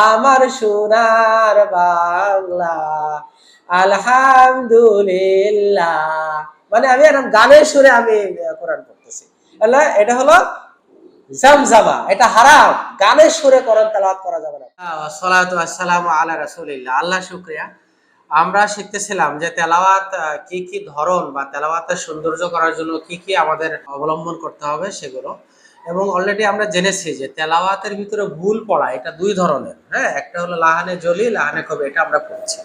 আমার সোনার বাংলা। আলহামদুলিল্লাহ। মানে আমি এরকম গানের সুরে আমি কোরআন পড়তেছি। এটা হলো জামজামা, এটা হারাম। সুরে কোরআন করা যাবে না। আল্লাহ শুকরিয়া। আমরা শিখতেছিলাম যে তেলাওয়াত কি কি ধরন বা তেলাওয়াতের সৌন্দর্য করার জন্য কি কি আমাদের অবলম্বন করতে হবে সেগুলো। এবং অলরেডি আমরা জেনেছি যে তেলাওয়াতের ভিতরে ভুল পড়া, এটা দুই ধরনের হ্যাঁ? একটা হলো লাহানে জলি লাহানে কবে, এটা আমরা পড়ছি।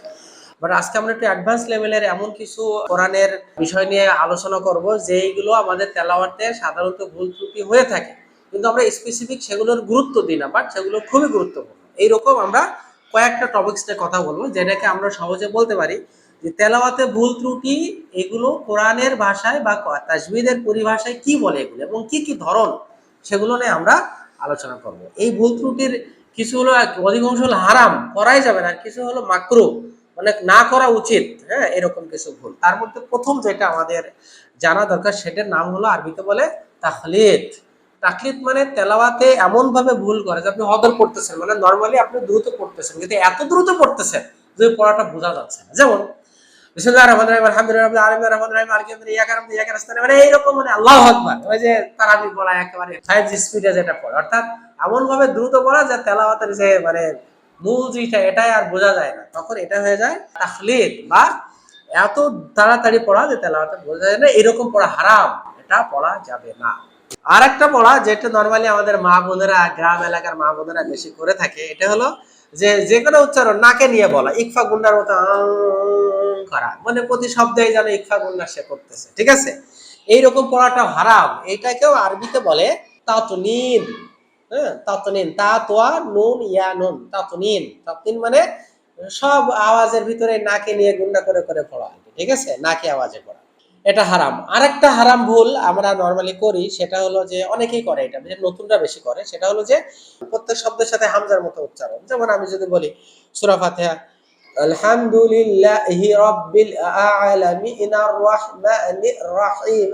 বাট আজকে আমরা একটু অ্যাডভান্স লেভেলের এমন কিছু কোরআনের বিষয় নিয়ে আলোচনা করব, যেইগুলো আমাদের তেলাওয়াতে সাধারণত ভুল ত্রুটি হয়ে থাকে। কিন্তু আমরা স্পেসিফিক সেগুলোর গুরুত্ব দিই না বাট সেগুলো খুবই গুরুত্বপূর্ণ। এইরকম আমরা কয়েকটা টপিক্স নিয়ে কথা বলব, যেটাকে আমরা সহজে বলতে পারি যে তেলাওয়াতে ভুল ত্রুটি, এগুলো কোরআনের ভাষায় বা তাজবিদের পরিভাষায় কি বলে এগুলো এবং কি কি ধরন সেগুলো নিয়ে আমরা আলোচনা করব। এই ভুল ত্রুটির কিছু হলো অধিকাংশ হলো হারাম, করাই যাবে না। কিছু হলো মাকরু মানে না করা উচিত হ্যাঁ এরকম কিছু ভুল। তার মধ্যে প্রথম যেটা আমাদের জানা দরকার, সেটার নাম হলো আরবিতে বলে তাখলিদ তাকলিদ মানে তেলাওয়াতে এমন ভাবে ভুল করে, যে আপনি হদর পড়তেছেন মানে নর্মালি আপনি দ্রুত পড়তেছেন, কিন্তু এত দ্রুত পড়তেছেন যে পড়াটা বোঝা যাচ্ছে না। যেমন মানে মানে পড়া, অর্থাৎ দ্রুত পড়া যে যে মানে এটাই আর বোঝা যায় না। তখন এটা হয়ে যায় এত তাড়াতাড়ি পড়া যে তেলাওয়াতে বোঝা যায় না, এরকম পড়া হারাম, এটা পড়া যাবে না। আর একটা পড়া যেটা নর্মালি আমাদের মা বোনেরা, গ্রাম এলাকার মা বোনেরা বেশি করে থাকে, এটা হলো যে যে কোনো উচ্চারণ নাকে নিয়ে বলা, ইকফা গুন্ডার মতো করা। মানে প্রতি শব্দেই যেন ইকফা গুন্ডা সে করতেছে, ঠিক আছে? এইরকম পড়াটা হারাম। এইটাকেও আরবিতে বলে তাতনিন। হ্যাঁ তাতনিন। তা, তোয়া, নুন, ইয়া, নুন। তাতনিন। তাতনিন মানে সব আওয়াজের ভিতরে নাকে নিয়ে গুন্ডা করে করে পড়া ঠিক আছে? নাকে আওয়াজে পড়া। এটা হারাম। আরেকটা হারাম ভুল আমরা নর্মালি করি, সেটা হলো যে অনেকেই করে এটা নতুনরা বেশি করে। সেটা হলো যে প্রত্যেক শব্দের সাথে হামজার মতো উচ্চারণ। যেমন আমি যদি বলি, সূরা ফাতিহা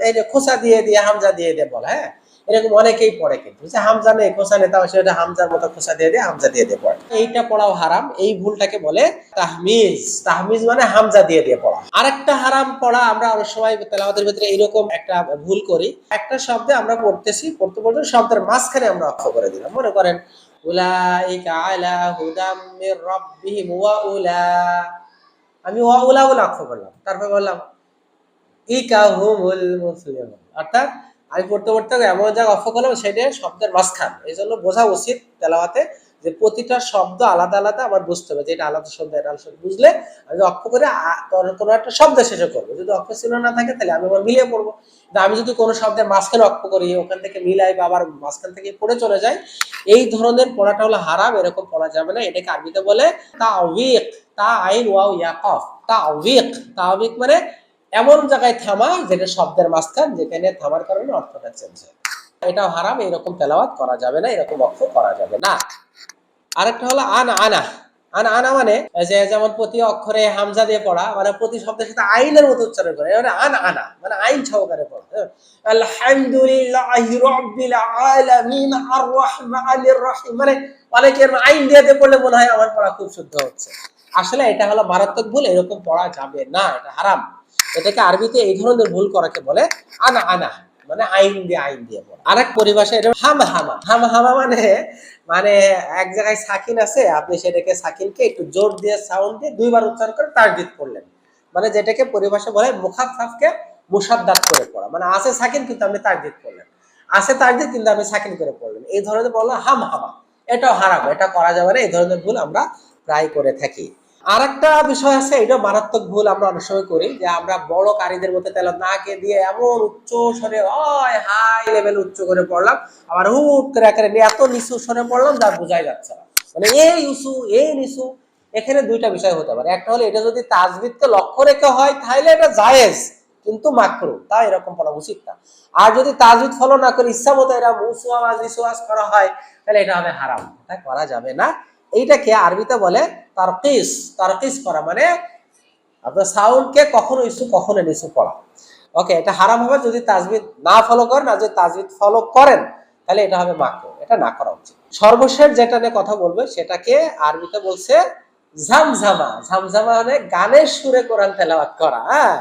এই যে খোসা দিয়ে দিয়ে হামজা দিয়ে দিয়ে বলে হ্যাঁ? এরকম অনেকেই পড়ে কিন্তু। যে হামজা নেই, খোসা নেই, তাও সেটা হামজার মতো খোসা দিয়ে দিয়ে হামজা দিয়ে দিয়ে পড়ে। এইটা পড়াও হারাম, এই ভুলটাকে বলে তাহমিজ। তাহমিজ মানে হামজা দিয়ে দিয়ে পড়া। আরেকটা হারাম পড়া, আমরা অনেক সময় তেলাওয়াতের ভিতরে এরকম একটা ভুল করি। একটা শব্দে আমরা পড়তেছি, পড়তে পড়তে শব্দের মাঝখানে আমরা অক্ষ করে দিলাম। মনে করেন উলাইকা আলা হুদাম মির রাব্বিহিম ওয়া উলা। আমি ওয়া উলা বলে অক্ষ করলাম। তারপর বললাম, ইকা হুমুল মুসলিম অর্থাৎ আমি পড়তে পড়তে এমন যা অক্ষ করলাম, সেটা শব্দের মাঝখান। এই জন্য বোঝা উচিত তেলাওয়াতে যে প্রতিটা শব্দ আলাদা আলাদা আমার বুঝতে হবে যে এটা আলাদা শব্দ, এটা আলাদা শব্দ। বুঝলে আমি অক্ষ করে কোনো- একটা শব্দ শেষে করব। যদি অক্ষ চিহ্ন না থাকে তাহলে আমি আবার মিলিয়ে পড়ব। আমি যদি কোনো শব্দের মাঝখানে অক্ষ করি, ওখান থেকে মিলাই বা আবার মাঝখান থেকে পড়ে চলে যাই, এই ধরনের পড়াটা হলো হারাম, এরকম পড়া যাবে না। এটাকে আরবিতে বলে তাওয়িক তা আইন ওয়াও, ইয়াকাফ। তাওয়িক তাওয়িক মানে এমন জায়গায় থামা যেটা শব্দের মাঝখান, যেখানে থামার কারণে অর্থটা চেঞ্জ হয়। এটাও হারাম, এরকম তেলাওয়াত করা যাবে না, এরকম অক্ষ করা যাবে না। আরেকটা হলো আনা আনা। আনা আনা মানে যে যেমন প্রতি অক্ষরে হামজা দিয়ে পড়া মানে প্রতি শব্দের সাথে আইনের মতো উচ্চারণ করে। মানে আনা আনা মানে আইন সহকারে পড়া। হ্যাঁ। আলামিন আর মানে অনেকের আইন দিয়ে পড়লে মনে হয় আমার পড়া খুব শুদ্ধ হচ্ছে। আসলে এটা হলো মারাত্মক ভুল, এরকম পড়া যাবে না, এটা হারাম। এটাকে আরবিতে এই ধরনের ভুল করাকে বলে আনা আনা মানে আইন দিয়ে আইন দিয়ে পড়া। আরেক পরিভাষা এটা হামা হামা হামা হামা মানে মানে এক জায়গায় সাকিন আছে, আপনি সেটাকে সাকিনকে একটু জোর দিয়ে সাউন্ড দিয়ে দুইবার উচ্চারণ করে টার্গেট করলেন। মানে যেটাকে পরিভাষা বলে মুখাফাফকে মুসাদ্দাত করে পড়া। মানে আছে সাকিন, কিন্তু আপনি তারদিদ করলেন। আছে তারদিদ কিন্তু আপনি সাকিন করে পড়লেন। এই ধরনের বলা হাম হামা। এটাও হারাম, এটা করা যাবে না, এই ধরনের ভুল আমরা প্রায় করে থাকি। আর একটা বিষয় আছে, এটা মারাত্মক ভুল আমরা অনেক সময় করি, যে আমরা বড় কারীদের মধ্যে তেল নাকে দিয়ে এমন উচ্চ স্বরে হয় হাই লেভেল উচ্চ করে পড়লাম, আবার হুট করে একেবারে এত নিচু স্বরে পড়লাম, যা বোঝাই যাচ্ছে না। মানে এই উঁচু এই নিচু, এখানে দুইটা বিষয় হতে পারে। একটা হলো এটা যদি তাজবিদকে লক্ষ্য রেখে হয়, তাহলে এটা জায়েজ, কিন্তু মাকরু, তা এরকম পড়া উচিত না। আর যদি তাজবিদ ফলো না করে, ইচ্ছা মতো এরা নিচু আওয়াজ করা হয়, তাহলে এটা হবে হারাম, এটা করা যাবে না। এইটাকে আরবিতে বলে তারকিস তারকিস করা মানে আপনার সাউন্ডকে কখনো ইস্যু, কখনো নিচু পড়া ওকে, এটা হারাম হবে যদি তাজবিদ না ফলো করেন, আর যদি তাজবিদ ফলো করেন, তাহলে এটা হবে মাকরু, এটা না করা উচিত। সর্বশেষ যেটা নিয়ে কথা বলব, সেটাকে আরবিতে বলছে ঝামঝামা। ঝামঝামা মানে গানের সুরে কোরআন তেলাওয়াত করা হ্যাঁ?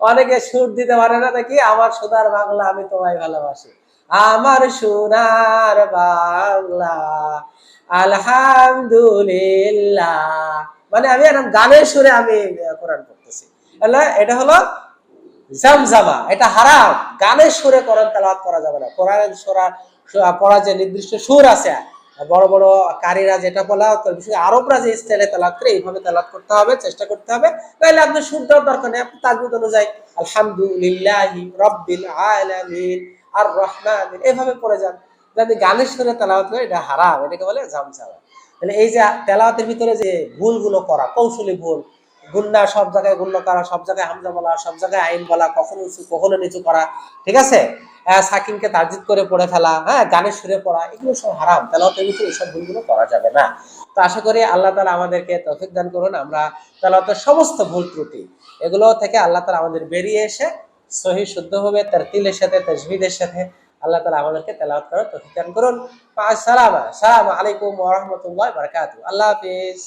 অনেকে সুর দিতে পারে না দেখি, আমার সোনার বাংলা আমি তোমায় ভালোবাসি। আমার সোনার বাংলা আলহামদুলিল্লাহ। মানে আমি গানের সুরে আমি কোরআন এটা হলো জামজামা, এটা হারাম। গানের সুরে কোরআন তেলাওয়াত করা যাবে না। কোরআনের পড়া যে নির্দিষ্ট সুর আছে, বড় বড় কারীরা যেটা বলা করে বিশেষ আরবরা যে স্টাইলে তেলাওয়াত করে, এইভাবে তেলাওয়াত করতে হবে, চেষ্টা করতে হবে। তাহলে আপনি সুর দেওয়ার দরকার নেই আপনি তাজবিদ অনুযায়ী। আলহামদুলিল্লাহি রব্বিল আলামিন আর রহমান এভাবে পড়ে যান। যদি গানের সুরে তেলাওয়াত করে এটা হারাম এটাকে বলে জামজামা তাহলে এই যে তেলাওয়াতের ভিতরে যে ভুলগুলো করা কৌশলী ভুল গুন্না সব জায়গায় গুণ্য করা সব জায়গায় হামজা বলা সব জায়গায় আইন বলা কখনো উঁচু কখনো নিচু করা ঠিক আছে? আহ, সাকিনকে তার্জিত করে পড়ে ফেলা হ্যাঁ গানের সুরে পড়া এগুলো সব হারাম তেলাওয়াতের ভিতরে এইসব ভুলগুলো করা যাবে না। তো আশা করি আল্লাহ তালা আমাদেরকে তৌফিক দান করুন আমরা তেলাওয়াতের সমস্ত ভুল ত্রুটি এগুলো থেকে আল্লাহ তালা আমাদের বেরিয়ে এসে সহি শুদ্ধভাবে তার তিলের সাথে তসবিদের সাথে আল্লাহ তালা আমাদেরকে তেলাওয়াত করার তৌফিক দান করুন। আসসালাম সালাম। আলাইকুম ওয়া বারকাত আল্লাহ হাফিজ।